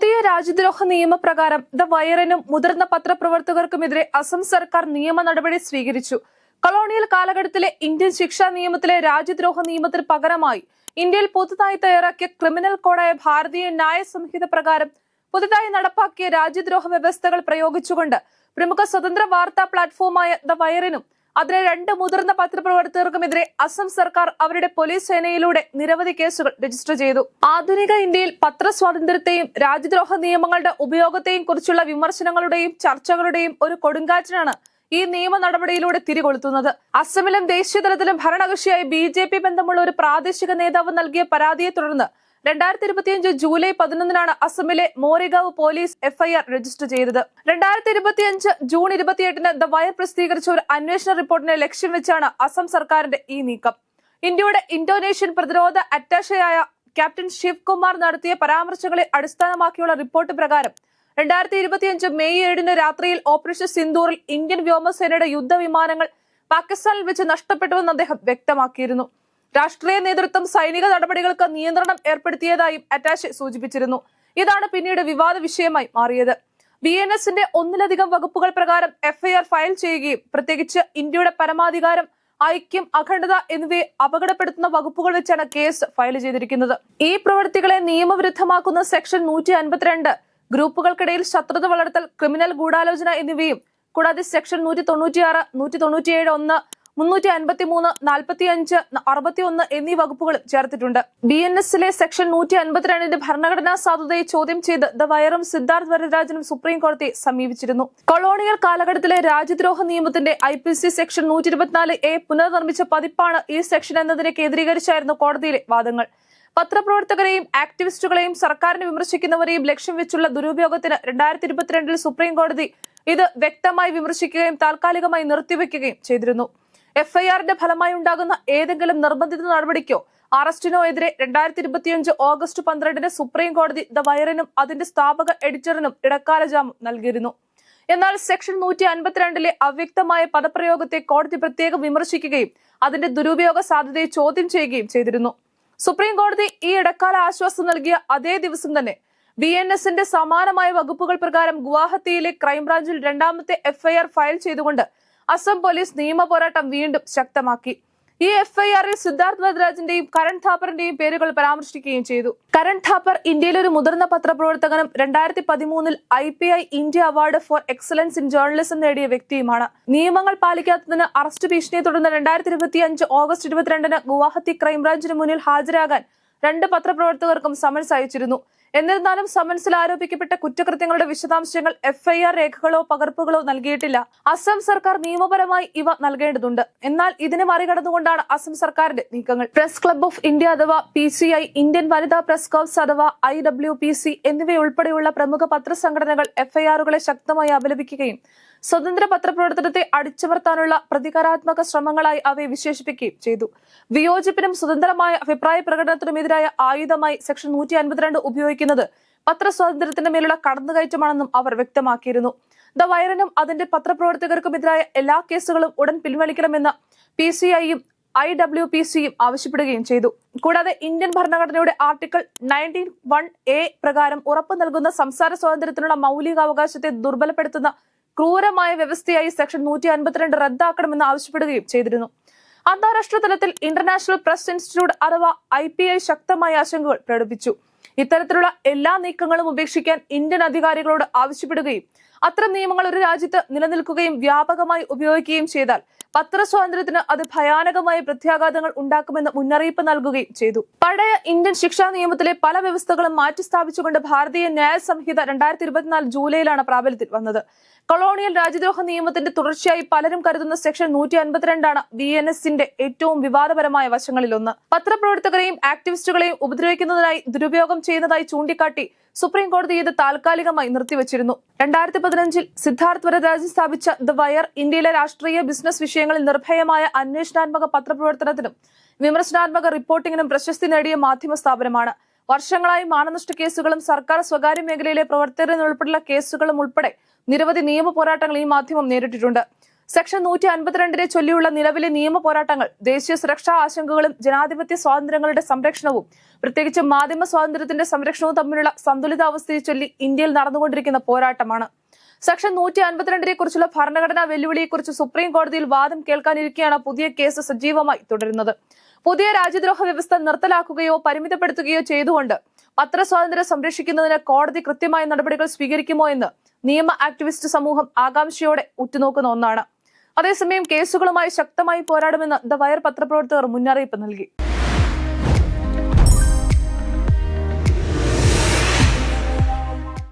പുതിയ രാജ്യദ്രോഹ നിയമപ്രകാരം ദ വയറിനും മുതിർന്ന പത്രപ്രവർത്തകർക്കുമെതിരെ അസം സർക്കാർ നിയമ നടപടി സ്വീകരിച്ചു. കൊളോണിയൽ കാലഘട്ടത്തിലെ ഇന്ത്യൻ ശിക്ഷാ നിയമത്തിലെ രാജ്യദ്രോഹ നിയമത്തിന് പകരമായി ഇന്ത്യയിൽ പുതുതായി തയ്യാറാക്കിയ ക്രിമിനൽ കോഡായ ഭാരതീയ ന്യായ സംഹിത പ്രകാരം പുതുതായി നടപ്പാക്കിയ രാജ്യദ്രോഹ വ്യവസ്ഥകൾ പ്രയോഗിച്ചുകൊണ്ട് പ്രമുഖ സ്വതന്ത്ര വാർത്താ പ്ലാറ്റ്ഫോമായ ദ വയറിനും അതിലെ രണ്ട് മുതിർന്ന പത്രപ്രവർത്തകർക്കുമെതിരെ അസം സർക്കാർ അവരുടെ പോലീസ് സേനയിലൂടെ നിരവധി കേസുകൾ രജിസ്റ്റർ ചെയ്തു. ആധുനിക ഇന്ത്യയിൽ പത്രസ്വാതന്ത്ര്യത്തെയും രാജ്യദ്രോഹ നിയമങ്ങളുടെ ഉപയോഗത്തെയും കുറിച്ചുള്ള വിമർശനങ്ങളുടെയും ചർച്ചകളുടെയും ഒരു കൊടുങ്കാറ്റിനാണ് ഈ നിയമ നടപടിയിലൂടെ തിരികൊളുത്തുന്നത്. അസമിലും ദേശീയതലത്തിലും ഭരണകക്ഷിയായി ബി ബന്ധമുള്ള ഒരു പ്രാദേശിക നേതാവ് നൽകിയ പരാതിയെ തുടർന്ന് രണ്ടായിരത്തി ഇരുപത്തിയഞ്ച് ജൂലൈ പതിനൊന്നിനാണ് അസമിലെ മോറിഗാവ് പോലീസ് എഫ്ഐആർ രജിസ്റ്റർ ചെയ്തത്. രണ്ടായിരത്തി ഇരുപത്തിയഞ്ച് ജൂൺ ഇരുപത്തിയെട്ടിന് ദ വയർ പ്രസിദ്ധീകരിച്ച ഒരു അന്വേഷണ റിപ്പോർട്ടിനെ ലക്ഷ്യം വെച്ചാണ് അസം സർക്കാരിന്റെ ഈ നീക്കം. ഇന്ത്യയുടെ ഇന്തോനേഷ്യൻ പ്രതിരോധ അറ്റാഷയായ ക്യാപ്റ്റൻ ശിവ് കുമാർ നടത്തിയ പരാമർശങ്ങളെ അടിസ്ഥാനമാക്കിയുള്ള റിപ്പോർട്ട് പ്രകാരം രണ്ടായിരത്തി ഇരുപത്തിയഞ്ച് മെയ് ഏഴിന് രാത്രിയിൽ ഓപ്പറേഷൻ സിന്ദൂറിൽ ഇന്ത്യൻ വ്യോമസേനയുടെ യുദ്ധവിമാനങ്ങൾ പാകിസ്ഥാനിൽ വെച്ച് നഷ്ടപ്പെട്ടുവെന്ന് അദ്ദേഹം വ്യക്തമാക്കിയിരുന്നു. രാഷ്ട്രീയ നേതൃത്വം സൈനിക നടപടികൾക്ക് നിയന്ത്രണം ഏർപ്പെടുത്തിയതായും അറ്റാച്ച് സൂചിപ്പിച്ചിരുന്നു. ഇതാണ് പിന്നീട് വിവാദ വിഷയമായി മാറിയത്. ബി എൻ എസിന്റെ ഒന്നിലധികം വകുപ്പുകൾ പ്രകാരം എഫ്ഐആർ ഫയൽ ചെയ്യുകയും പ്രത്യേകിച്ച് ഇന്ത്യയുടെ പരമാധികാരം ഐക്യം അഖണ്ഡത എന്നിവയെ അപകടപ്പെടുത്തുന്ന വകുപ്പുകൾ വെച്ചാണ് കേസ് ഫയൽ ചെയ്തിരിക്കുന്നത്. ഈ പ്രവൃത്തികളെ നിയമവിരുദ്ധമാക്കുന്ന സെക്ഷൻ നൂറ്റി അൻപത്തിരണ്ട് ഗ്രൂപ്പുകൾക്കിടയിൽ ശത്രുത വളർത്തൽ ക്രിമിനൽ ഗൂഢാലോചന എന്നിവയും കൂടാതെ സെക്ഷൻ നൂറ്റി തൊണ്ണൂറ്റിയാറ് നൂറ്റി തൊണ്ണൂറ്റിയേഴ് ഒന്ന് മുന്നൂറ്റി അൻപത്തി മൂന്ന് നാൽപ്പത്തി അഞ്ച് അറുപത്തി ഒന്ന് എന്നീ വകുപ്പുകളും ചേർത്തിട്ടുണ്ട്. ബി എൻ എസിലെ സെക്ഷൻ നൂറ്റി അൻപത്തിരണ്ടിന്റെ ഭരണഘടനാ സാധുതയെ ചോദ്യം ചെയ്ത് ദ വയറും സിദ്ധാർത്ഥ് വരദരാജനും സുപ്രീം കോടതിയെ സമീപിച്ചിരുന്നു. കൊളോണിയൽ കാലഘട്ടത്തിലെ രാജ്യദ്രോഹ നിയമത്തിന്റെ ഐ പി സി സെക്ഷൻ നൂറ്റി ഇരുപത്തിനാല് എ പുനർനിർമ്മിച്ച പതിപ്പാണ് ഈ സെക്ഷൻ എന്നതിനെ കേന്ദ്രീകരിച്ചായിരുന്നു കോടതിയിലെ വാദങ്ങൾ. പത്രപ്രവർത്തകരെയും ആക്ടിവിസ്റ്റുകളെയും സർക്കാരിനെ വിമർശിക്കുന്നവരെയും ലക്ഷ്യം വെച്ചുള്ള ദുരുപയോഗത്തിന് രണ്ടായിരത്തി ഇരുപത്തിരണ്ടിൽ സുപ്രീം കോടതി ഇത് വ്യക്തമായി വിമർശിക്കുകയും താൽക്കാലികമായി നിർത്തിവെക്കുകയും ചെയ്തിരുന്നു. എഫ്ഐആറിന്റെ ഫലമായി ഉണ്ടാകുന്ന ഏതെങ്കിലും നിർബന്ധിത നടപടിക്കോ? അറസ്റ്റിനോ എതിരെ രണ്ടായിരത്തി ഇരുപത്തിയഞ്ച് ഓഗസ്റ്റ് പന്ത്രണ്ടിന് സുപ്രീം കോടതി ദ വയറിനും അതിന്റെ സ്ഥാപക എഡിറ്ററിനും ഇടക്കാല ജാമ്യം നൽകിയിരുന്നു. എന്നാൽ സെക്ഷൻ നൂറ്റി അൻപത്തിരണ്ടിലെ അവ്യക്തമായ പദപ്രയോഗത്തെ കോടതി പ്രത്യേകം വിമർശിക്കുകയും അതിന്റെ ദുരുപയോഗ സാധ്യതയെ ചോദ്യം ചെയ്യുകയും ചെയ്തിരുന്നു. സുപ്രീം കോടതി ഈ ഇടക്കാല ആശ്വാസം നൽകിയ അതേ ദിവസം തന്നെ ബി എൻ എസിന്റെ സമാനമായ വകുപ്പുകൾ പ്രകാരം ഗുവാഹത്തിയിലെ ക്രൈംബ്രാഞ്ചിൽ രണ്ടാമത്തെ എഫ്ഐആർ ഫയൽ ചെയ്തുകൊണ്ട് അസം പോലീസ് നിയമ പോരാട്ടം വീണ്ടും ശക്തമാക്കി. ഈ എഫ്ഐആറിൽ സിദ്ധാർത്ഥ് ഭദ്രാജിന്റെയും കരൺ ഥാപ്പറിന്റെയും പേരുകൾ പരാമർശിക്കുകയും ചെയ്തു. കരൺ ഥാപ്പർ ഇന്ത്യയിലെ ഒരു മുതിർന്ന പത്രപ്രവർത്തകനും രണ്ടായിരത്തി പതിമൂന്നിൽ I P I India award for excellence in journalism നേടിയ വ്യക്തിയുമാണ്. നിയമങ്ങൾ പാലിക്കാത്തതിന് അറസ്റ്റ് ഭീഷണിയെ തുടർന്ന് രണ്ടായിരത്തി ഇരുപത്തി അഞ്ച് ഓഗസ്റ്റ് ഇരുപത്തിരണ്ടിന് ഗുവാഹത്തി ക്രൈംബ്രാഞ്ചിന് മുന്നിൽ ഹാജരാകാൻ രണ്ട് പത്രപ്രവർത്തകർക്കും സമൻസ് അയച്ചിരുന്നു. എന്നിരുന്നാലും സമൻസിൽ ആരോപിക്കപ്പെട്ട കുറ്റകൃത്യങ്ങളുടെ വിശദാംശങ്ങൾ എഫ്ഐആർ രേഖകളോ പകർപ്പുകളോ നൽകിയിട്ടില്ല. അസം സർക്കാർ നിയമപരമായി ഇവ നൽകേണ്ടതുണ്ട്. എന്നാൽ ഇതിനെ മറികടന്നുകൊണ്ടാണ് അസം സർക്കാരിന്റെ നീക്കങ്ങൾ. പ്രസ് ക്ലബ് ഓഫ് ഇന്ത്യ അഥവാ പി സി ഐ ഇന്ത്യൻ വനിതാ പ്രസ് കൗൺസ് അഥവാ ഐ ഡബ്ല്യു പി സി എന്നിവയുൾപ്പെടെയുള്ള പ്രമുഖ പത്രസംഘടനകൾ എഫ്ഐആറുകളെ ശക്തമായി അപലപിക്കുകയും സ്വതന്ത്ര പത്രപ്രവർത്തനത്തെ അടിച്ചമർത്താനുള്ള പ്രതികാരാത്മക ശ്രമങ്ങളായി അവയെ വിശേഷിപ്പിക്കുകയും ചെയ്തു. വിയോജിപ്പിനും സ്വതന്ത്രമായ അഭിപ്രായ പ്രകടനത്തിനുമെതിരായ ആയുധമായി സെക്ഷൻ നൂറ്റി അൻപത്തിരണ്ട് ഉപയോഗിക്കുന്നത് പത്രസ്വാതന്ത്ര്യത്തിന്റെ മേലുള്ള കടന്നുകയറ്റമാണെന്നും അവർ വ്യക്തമാക്കിയിരുന്നു. ദ വയറിനും അതിന്റെ പത്രപ്രവർത്തകർക്കുമെതിരായ എല്ലാ കേസുകളും ഉടൻ പിൻവലിക്കണമെന്ന് പി സി ഐയും ഐ ഡബ്ല്യു പി സിയും ആവശ്യപ്പെടുകയും ചെയ്തു. കൂടാതെ ഇന്ത്യൻ ഭരണഘടനയുടെ ആർട്ടിക്കിൾ നയന്റീൻ വൺ എ പ്രകാരം ഉറപ്പു നൽകുന്ന സംസാര സ്വാതന്ത്ര്യത്തിനുള്ള മൗലികാവകാശത്തെ ദുർബലപ്പെടുത്തുന്ന ക്രൂരമായ വ്യവസ്ഥയായി സെക്ഷൻ നൂറ്റി അൻപത്തിരണ്ട് റദ്ദാക്കണമെന്ന് ആവശ്യപ്പെടുകയും ചെയ്തിരുന്നു. അന്താരാഷ്ട്ര തലത്തിൽ ഇന്റർനാഷണൽ പ്രസ് ഇൻസ്റ്റിറ്റ്യൂട്ട് അഥവാ ഐ പി ഐ ശക്തമായ ആശങ്കകൾ പ്രകടിപ്പിച്ചു. ഇത്തരത്തിലുള്ള എല്ലാ നീക്കങ്ങളും ഉപേക്ഷിക്കാൻ ഇന്ത്യൻ അധികാരികളോട് ആവശ്യപ്പെടുകയും അത്തരം നിയമങ്ങൾ ഒരു രാജ്യത്ത് നിലനിൽക്കുകയും വ്യാപകമായി ഉപയോഗിക്കുകയും ചെയ്താൽ പത്രസ്വാതന്ത്ര്യത്തിന് അത് ഭയാനകമായ പ്രത്യാഘാതങ്ങൾ ഉണ്ടാക്കുമെന്ന് മുന്നറിയിപ്പ് നൽകുകയും ചെയ്തു. പഴയ ഇന്ത്യൻ ശിക്ഷാ നിയമത്തിലെ പല വ്യവസ്ഥകളും മാറ്റിസ്ഥാപിച്ചുകൊണ്ട് ഭാരതീയ ന്യായ സംഹിത രണ്ടായിരത്തി ഇരുപത്തിനാല് ജൂലൈയിലാണ് പ്രാബല്യത്തിൽ വന്നത്. കൊളോണിയൽ രാജ്യദ്രോഹ നിയമത്തിന്റെ തുടർച്ചയായി പലരും കരുതുന്ന സെക്ഷൻ നൂറ്റി അൻപത്തിരണ്ടാണ് ബി എൻ എസിന്റെ ഏറ്റവും വിവാദപരമായ വശങ്ങളിലൊന്ന്. പത്രപ്രവർത്തകരെയും ആക്ടിവിസ്റ്റുകളെയും ഉപദ്രവിക്കുന്നതിനായി ദുരുപയോഗം ചെയ്യുന്നതായി ചൂണ്ടിക്കാട്ടി സുപ്രീം കോടതി ഇത് താൽക്കാലികമായി നിർത്തിവച്ചിരുന്നു. രണ്ടായിരത്തി പതിനഞ്ചിൽ സിദ്ധാർത്ഥ് വരദരാജൻ സ്ഥാപിച്ച ദ വയർ ഇന്ത്യയിലെ രാഷ്ട്രീയ ബിസിനസ് വിഷയങ്ങളിൽ നിർഭയമായ അന്വേഷണാത്മക പത്രപ്രവർത്തനത്തിനും വിമർശനാത്മക റിപ്പോർട്ടിങ്ങിനും പ്രശസ്തി നേടിയ മാധ്യമ സ്ഥാപനമാണ്. വർഷങ്ങളായി മാനനഷ്ട കേസുകളും സർക്കാർ സ്വകാര്യ മേഖലയിലെ പ്രവർത്തകരിൽ ഉൾപ്പെടെയുള്ള കേസുകളും ഉൾപ്പെടെ നിരവധി നിയമ പോരാട്ടങ്ങൾ ഈ മാധ്യമം നേരിട്ടിട്ടുണ്ട്. സെക്ഷൻ നൂറ്റി അൻപത്തിരണ്ടിനെ ചൊല്ലിയുള്ള നിലവിലെ നിയമ പോരാട്ടങ്ങൾ ദേശീയ സുരക്ഷാ ആശങ്കകളും ജനാധിപത്യ സ്വാതന്ത്ര്യങ്ങളുടെ സംരക്ഷണവും പ്രത്യേകിച്ച് മാധ്യമ സ്വാതന്ത്ര്യത്തിന്റെ സംരക്ഷണവും തമ്മിലുള്ള സന്തുലിതാവസ്ഥയെ ചൊല്ലി ഇന്ത്യയിൽ നടന്നുകൊണ്ടിരിക്കുന്ന പോരാട്ടമാണ്. സെക്ഷൻ നൂറ്റി അൻപത്തിരണ്ടിനെ കുറിച്ചുള്ള ഭരണഘടനാ വെല്ലുവിളിയെക്കുറിച്ച് സുപ്രീം കോടതിയിൽ വാദം കേൾക്കാനിരിക്കെയാണ് പുതിയ കേസ് സജീവമായി തുടരുന്നത്. പുതിയ രാജ്യദ്രോഹ വ്യവസ്ഥ നിർത്തലാക്കുകയോ പരിമിതപ്പെടുത്തുകയോ ചെയ്തുകൊണ്ട് പത്രസ്വാതന്ത്ര്യം സംരക്ഷിക്കുന്നതിന് കോടതി കൃത്യമായ നടപടികൾ സ്വീകരിക്കുമോ എന്ന് നിയമ ആക്ടിവിസ്റ്റ് സമൂഹം ആകാംക്ഷയോടെ ഉറ്റുനോക്കുന്ന ഒന്നാണ്. അതേസമയം കേസുകളുമായി ശക്തമായി പോരാടുമെന്ന് ദ വയർ പത്രപ്രവർത്തകർ മുന്നറിയിപ്പ് നൽകി.